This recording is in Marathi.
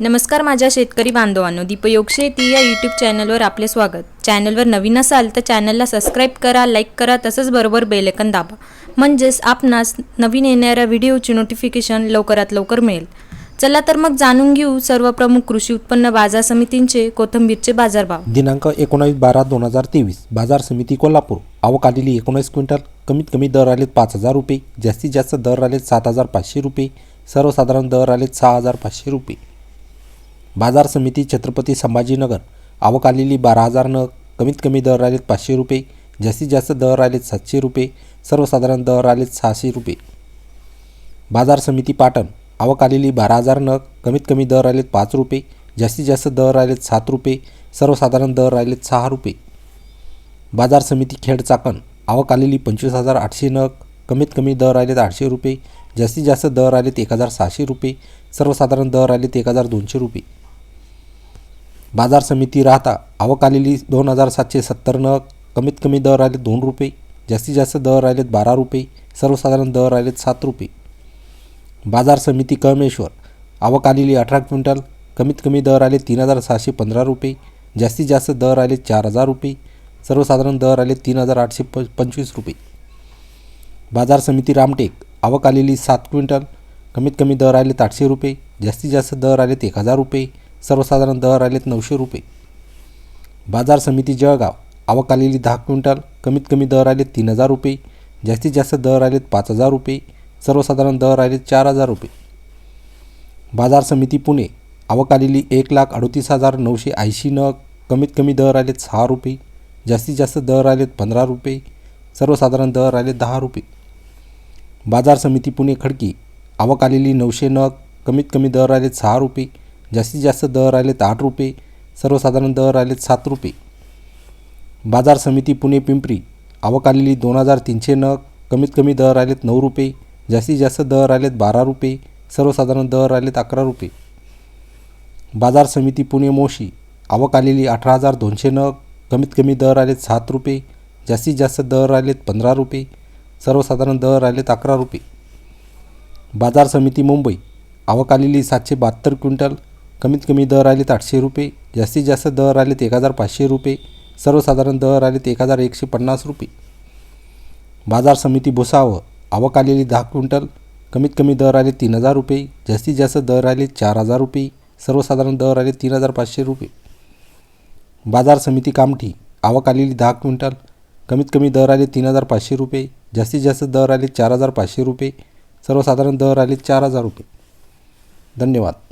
नमस्कार माझ्या शेतकरी बांधवांनो दीपयोग शेती या यूट्यूब चॅनलवर आपले स्वागत. चॅनलवर नवीन असाल तर चॅनलला सबस्क्राईब करा लाईक करा तसंच बरोबर बेलेकन दाबा. म्हणजेच आपणास नवीन येणाऱ्या व्हिडिओची नोटिफिकेशन लवकरात लवकर मिळेल. चला तर मग जाणून घेऊ सर्व प्रमुख कृषी उत्पन्न बाजार समितींचे कोथंबीरचे बाजारभाव. दिनांक एकोणावीस बारा दोन हजार तेवीस बाजार समिती कोल्हापूर. आवक आलेली एकोणीस क्विंटल कमीत कमी दर आलेत पाच हजार रुपये जास्तीत जास्त दर आलेत सात हजार पाचशे रुपये सर्वसाधारण दर आलेत सहा हजार पाचशे रुपये. बाजार समिती छत्रपती संभाजीनगर. आवक आलेली बारा हजार नग कमीत कमी दर आलेत पाचशे रुपये जास्तीत जास्त दर आलेत सातशे रुपये सर्वसाधारण दर आलेत सहाशे रुपये. बाजार समिती पाटण आवक आलेली बारा हजार नग कमीत कमी दर आलेत पाच रुपये जास्तीत जास्त दर आलेत सात रुपये सर्वसाधारण दर आलेत सहा रुपये. बाजार समिती खेड चाकण आवक आलेली पंचवीस हजार आठशे नग कमीत कमी दर आलेत आठशे रुपये जास्तीत जास्त दर आलेत एक हजार सहाशे रुपये सर्वसाधारण दर आलेत एक हजार दोनशे रुपये. बाजार समिती राहता आवक आलेली दोन हजार सातशे सत्तर नग कमीत कमी दर आलेत दोन रुपये जास्तीत जास्त दर आलेत बारा रुपये सर्वसाधारण दर आलेत सात रुपये. बाजार समिती कळमेश्वर आवक आलेली अठरा क्विंटल कमीत कमी दर आले तीन हजार सहाशे पंधरा रुपये जास्तीत जास्त दर आले चार हजार रुपये सर्वसाधारण दर आले तीन हजार आठशे प पंचवीस रुपये. बाजार समिती रामटेक आवक आलेली सात क्विंटल कमीत कमी दर आलेत आठशे रुपये जास्तीत जास्त दर आलेत एक हजार रुपये सर्वसाधारण दर आलेत नऊशे रुपये. बाजार समिती जळगाव आवक आलेली दहा क्विंटल कमीत कमी दर आलेत तीन हजार रुपये जास्तीत जास्त दर आलेत पाच हजार रुपये सर्वसाधारण दर आलेत चार हजार रुपये. बाजार समिती पुणे आवक आलेली एक लाख अडतीस हजार नऊशे ऐंशी नग कमीत कमी दर आलेत सहा रुपये जास्तीत जास्त दर आलेत पंधरा रुपये सर्वसाधारण दर आलेत दहा रुपये. बाजार समिती पुणे खडकी आवक आलेली नऊशे नग कमीत कमी दर आलेत सहा रुपये जास्तीत जास्त दर आलेत आठ रुपये सर्वसाधारण दर आलेत सात रुपये. बाजार समिती पुणे पिंपरी आवक आलेली दोन हजार तीनशे नग कमीत कमी दर आलेत नऊ रुपये जास्तीत जास्त दर आलेत बारा रुपये सर्वसाधारण दर आलेत अकरा रुपये. बाजार समिती पुणे मोशी आवक आलेली अठरा हजार दोनशे नग कमीत कमी दर आलेत सात रुपये जास्तीत जास्त दर आलेत पंधरा रुपये सर्वसाधारण दर आलेत अकरा रुपये. बाजार समिती मुंबई आवक आलेली सातशे बहात्तर क्विंटल कमीत कमी दर आलेत आठशे रुपये जास्तीत जास्त दर आलेत एक हजार पाचशे रुपये सर्वसाधारण दर आलेत एक हजार एकशे पन्नास रुपये. बाजार समिती भुसावळ आवक आलेली दहा क्विंटल कमीत कमी दर आले तीन हजार रुपये जास्तीत जास्त दर आले चार हजार रुपये सर्वसाधारण दर आले तीन हजार पाचशे रुपये. बाजार समिती कामठी आवक आलेली दहा क्विंटल कमीत कमी दर आले तीन हजार पाचशे रुपये जास्तीत जास्त दर आले चार हजार पाचशे रुपये सर्वसाधारण दर आले चार हजार रुपये. धन्यवाद.